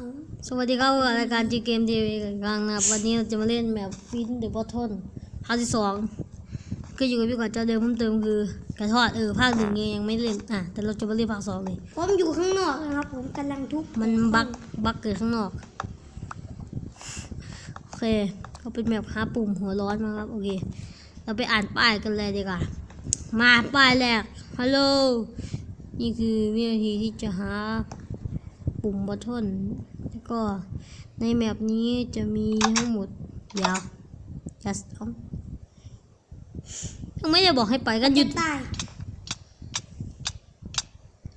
เอาสวัสดีครับรายการจีเกมทีวีกันกลางนะครับวันนี้เราจะมาเล่นแบบฟินเดอะบอททนภาคที่สองก็อยู่กับพี่ก่อนเจ้าเดิมเพิ่มเติมคือกระทอดเออภาคหนึ่งยังไม่เล่นอะแต่เราจะมาเล่นภาคสองเลยผมอยู่ข้างนอกนะครับ ผมกำลังทุบมันบักบักเกิดข้างนอกโอเคก็เป็นแบบหาปุ่มหัวร้อนมาครับโอเค เราไปอ่านป้ายกันเลยดีกว่ามาป้ายแรกฮัลโหลนี่คือวินาทีที่จะหา ปุ่มบอททนแล้วก็ในแมปนี้จะมีทั้งหมดเดี๋ยว just เอายังไม่ได้บอกให้ไปกันหยุด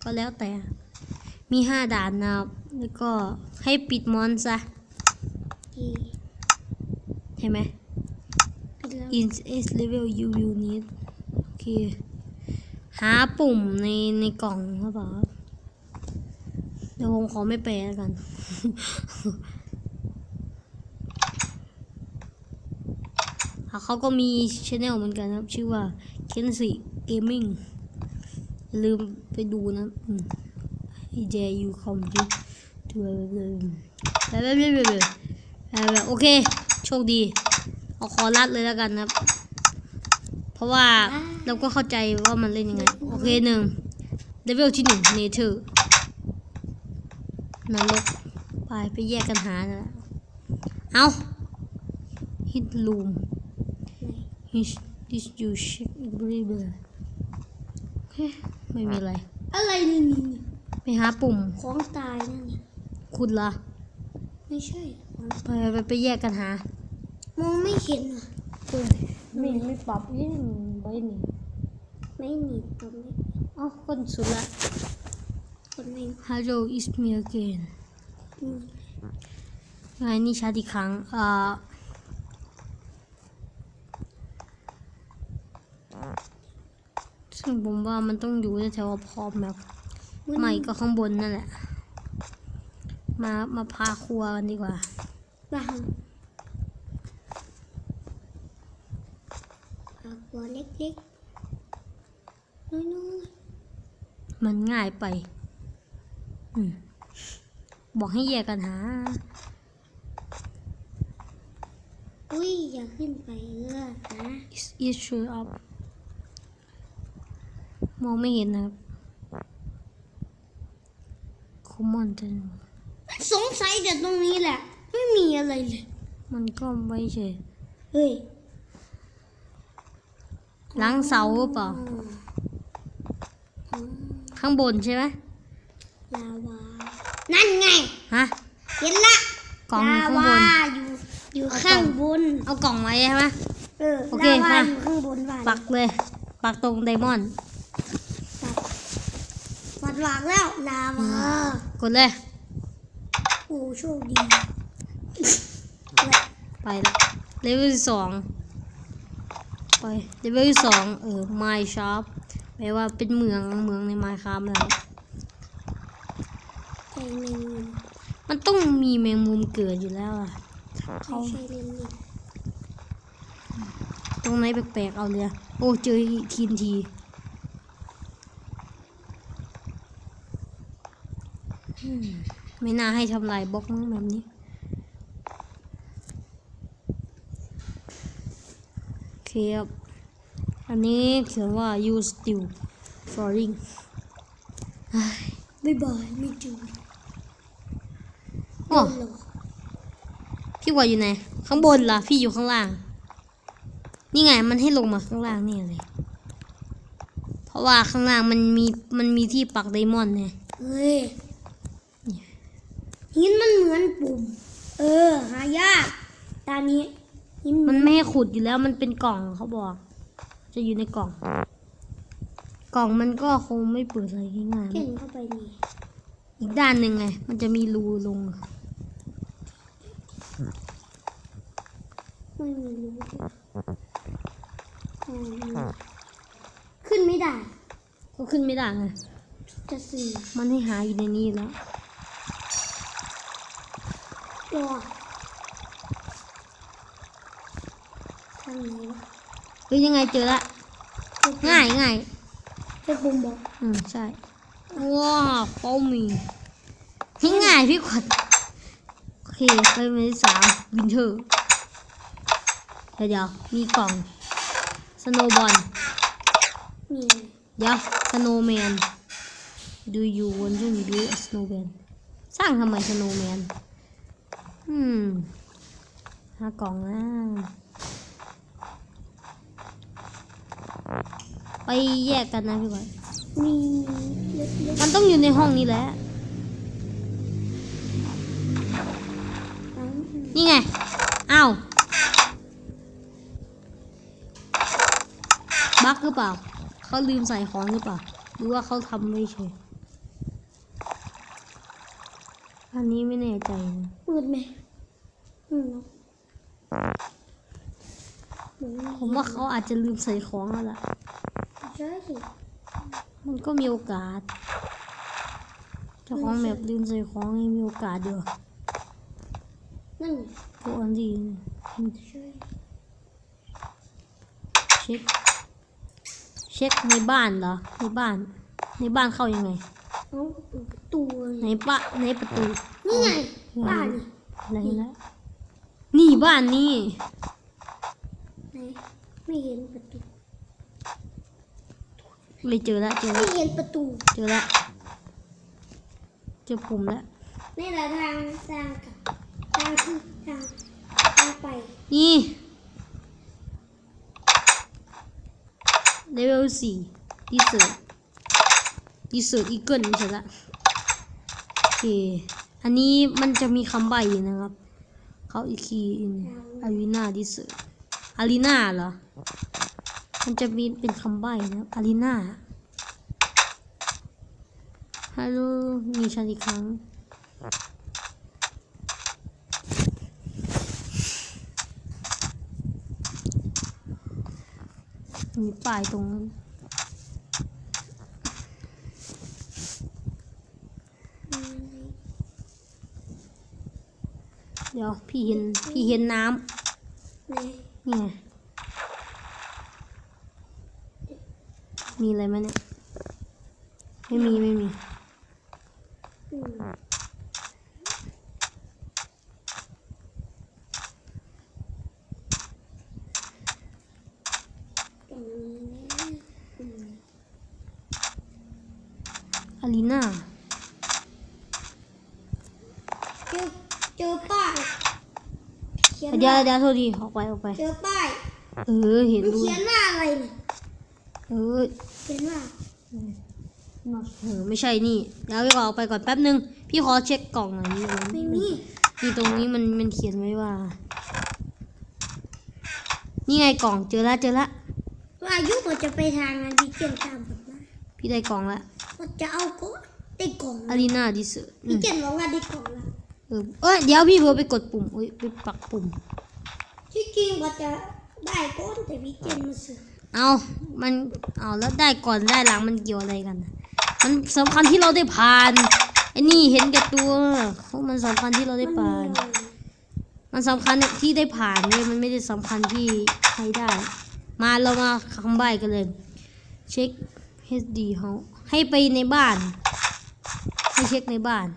ก็แล้วแต่ มีห้าด่านนะครับ แล้วก็ให้ปิดมอนซะใช่ไหมปิดแล้ว in s level you will need โอเค หาปุ่มในในกล่องครับเดี๋ยวผมขอไม่แปลแล้วกันอะเขาก็มีช anel เหมือนกันครับ ชื่อว่า Kensi Gaming อย่าลืมไปดูนะอืม I dare you come to to แบบแบบแบบแบบโอเค โชคดี เอาคอรัดเลยแล้วกันครับ เพราะว่าเราก็เข้าใจว่ามันเล่นยังไง โอเคหนึ่งเลเวลที่หนึ่งเนเธอร์ นรกไปไปแยกกันหานะเอาฮิตลูม His this you shake every bear โอเคไม่มีอะไร อะไรนี่นี่นี่ไปหาปุ่มของตายนั่นนี่คุณละไม่ใช่ของไปไปไปแยกกันหามองไม่เห็นอะไม่ไม่ปรับยิ่งไปนี่ไม่หนีตรงนี้เอ้าคนสุดละคนไม่ Hello is me again อืมไงนี่ชัดอีกครั้งอ่าซึ่งผมว่ามันต้องอยู่แถวๆพร้อมแบบใหม่ก็ข้างบนนั่นแหละ มา มาพาครัวกันดีกว่าบ้างปากบัวเล็กๆน้อยมันง่ายไปอืม บอกให้แยกกันหาๆอุ้ยอย่าขึ้นไปเออนะ is is show up มองไม่เห็นนะครับ common จังสงสัยแต่ตรงนี้แหละ ไม่มีอะไรเลย มันก็ไม่ใช่เฮ้ยหล้างเสาหรือเปล่าอ๋อข้างบนใช่ไหม ลาวา นั่นไง ฮะ เห็นละกล่องอยู่ลาข้างวาบนอยู่อยู่ข้างบน เอากล่องไว้ใช่ไหม เออโอเคลาวามา อยู่ข้างบนว่ะปักเลย ปักตรงไดมอนด์ปัดหลักแล้วลาวา กดเลย โอ้โชคดีไปละเลเวลสองไปเลเวลสองเออ My Shop แปลว่าเป็นเมืองเมืองใน Minecraft แล้ว ใจแมงมุมมันต้องมีแมงมุมเกิดอยู่แล้วอะไม่ใช่เล่นเล่นตรงไหนแปลกๆเอาเลยอะโอ้เจอทีนทีอืมไม่น่าให้ทำลายบล็อกมั้งแบบนี้โอเคครับอันนี้เขียนว่า you still falling บ๊ายบายไม่เจ อโอ้หรอกพี่ว่าอยู่ไหน ข้างบนล่ะ พี่อยู่ข้างล่าง นี่ไง มันให้ลงมาข้างล่างนี่เลย เพราะว่าข้างล่างมันมี มันมีที่ปักไดมอนด์ไงเฮ้ยหินมันเหมือนปุ่ม เออ หายากตอนนี้หินมันไม่ให้ขุดอยู่แล้ว มันเป็นกล่องเขาบอก จะอยู่ในกล่อง กล่องมันก็คงไม่เปิดอะไรง่ายเก่งเข้าไปนี่ๆอีกด้านหนึ่งไง มันจะมีรูลง ไม่มีรู้อ๋อขึ้นไม่ได้ ก็ขึ้นไม่ได้ไงจะสื่อมันให้หาอยู่ในนี้แล้วรอทางไหนวะเฮ้ยยังไงเจอละ ง่ายง่ายเป็นปุ่มบอกอืมใช่ ว้าวเป้ามีให้ง่ายพี่ขวัญเคไปเมนที่สามวินเทอร์ เดี๋ยวเดี๋ยวมีกล่องสโนบอลมีเดี๋ยวสโนแมนดูยูวันจุนดูสโนแมนสร้างทำไมสโนแมนอืมหากล่องนะไปแยกกันนะพี่บอยมีเล็กมันต้องอยู่ในห้องนี้แหละๆทั้งนี่ไงอ้าว กหรือเปล่า เขาลืมใส่ของหรือเปล่า หรือว่าเขาทำไม่ใช่อันนี้ไม่แน่ใจนะมืดไหมอืมเหมือนผมว่าเขาอาจจะลืมใส่ของแล้วล่ะใช่สิมันก็มีโอกาสเจ้าของแบบลืมใส่ของนี่มีโอกาสเดียวนั่นพวกอันที่ใช่เช็ค เช็คในบ้านเหรอ ในบ้าน ในบ้านเข้ายังไงเอาเปิดประตูเลในยปะในประตู นี่ไงบ้านนี่อะไรแล้วนี่บ้านนี่ไหนไม่เห็นประตูเลยเจอแล้วเจอไม่แล้วเห็นประตู เจอแล้วเจอปุ่มแล้วนี่แหละทางทางกับทางคือทางทางไปนี่ เลเวลสี่ดีเซอร์ดีเซอร์อีเกิลใช่ละโอเคอันนี้มันจะมีคำใบ้นะครับ เขาอีกทีอารีนาดิเซอร์อารีนาเหรอ มันจะมีเป็นคำใบ้นะอารีนาฮัลโหลมีฉันอีกครั้ง มีป้ายตรงนั้นเดี๋ยวพี่เห็นพี่เห็นน้ำนี่ไงมีอะไรไหมเนี่ย ไม่มี ไม่มี อืมตรงนี้อืม อารีนาเจอเจอป้ายเขียนเดี๋ยวว่าเดี๋ยวโทษทีออกไปออกไป เจอป้ายเออเห็นมันดูเขียนว่าอะไรเนี่ยเออเขียนว่าเออไม่ใช่นี่เดี๋ยวพี่ขอออกไปก่อนแป๊บนึง พี่ขอเช็คกล่องหน่อยนี่ไม่มีนี่ตรงนี้มันมันเขียนไว้ว่า นี่ไงกล่องเจอแล้วเจอแล้วว่าอายุมันจะไปทางนั้นดิเจนตามผมมา พี่ได้กล่องแล้วว่าจะเอาก็ได้กล่องอารีนาดิเซอร์ดิเจนบอกว่าได้กล่องแล้วเออเอ้ยเดี๋ยวพี่เพิ่ไปกดปุ่มเอ้ยไปปักปุ่มที่จริงว่าจะได้ก้อนแต่ดิเจนมาซื้อเอามันเอาแล้วได้ก่อนได้หลังมันเกี่ยวอะไรกันน่ะมันสำคัญที่เราได้ผ่านไอ้นี่เห็นแก่ตัวเขามันสำคัญที่เราได้ผ่าน มันสำคัญที่ได้ผ่านเลยมันไม่ได้สำคัญที่ใครได้ มาเรามาคำใบ้กันเลย เช็ค HD เขาให้ไปในบ้าน ให้เช็คในบ้าน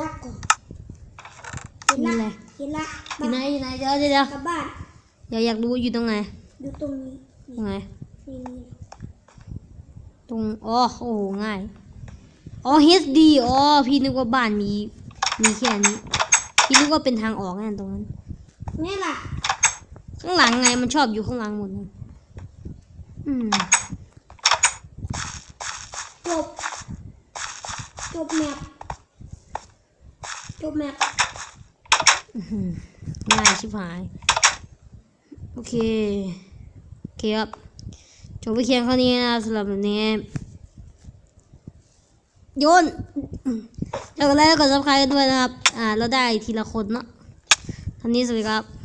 รักก่อนเห็นมีละอะไรเห็นละอยู่ไหนอยู่ไหนเดี๋ยวเดี๋ยวเดี๋ยวกลับบ้านอยากอยากดูอยู่ตรงไหนดูตรงนี้ตรงไหนนี่นี่ตรงอ๋อโอ้โหง่ายอ๋อ HD อ๋อพี่นึกว่าบ้านมี มีแค่นี้พี่นึกว่าเป็นทางออกนั่นตรงนั้น นี่ล่ะข้างหลังไงมันชอบอยู่ข้างหลังหมดเลยอืมจบจบแมปจบแมปอื้อหือง่ายชิบหาย โอเคโอเคครับจบไปเคียงเท่านี้นะครับสำหรับวันนี้โยน แล้วก็ไลค์กดซับสไครต์ด้วยนะครับ อ่า เราได้ทีละคนเนาะท่านี้สวัสดีครับ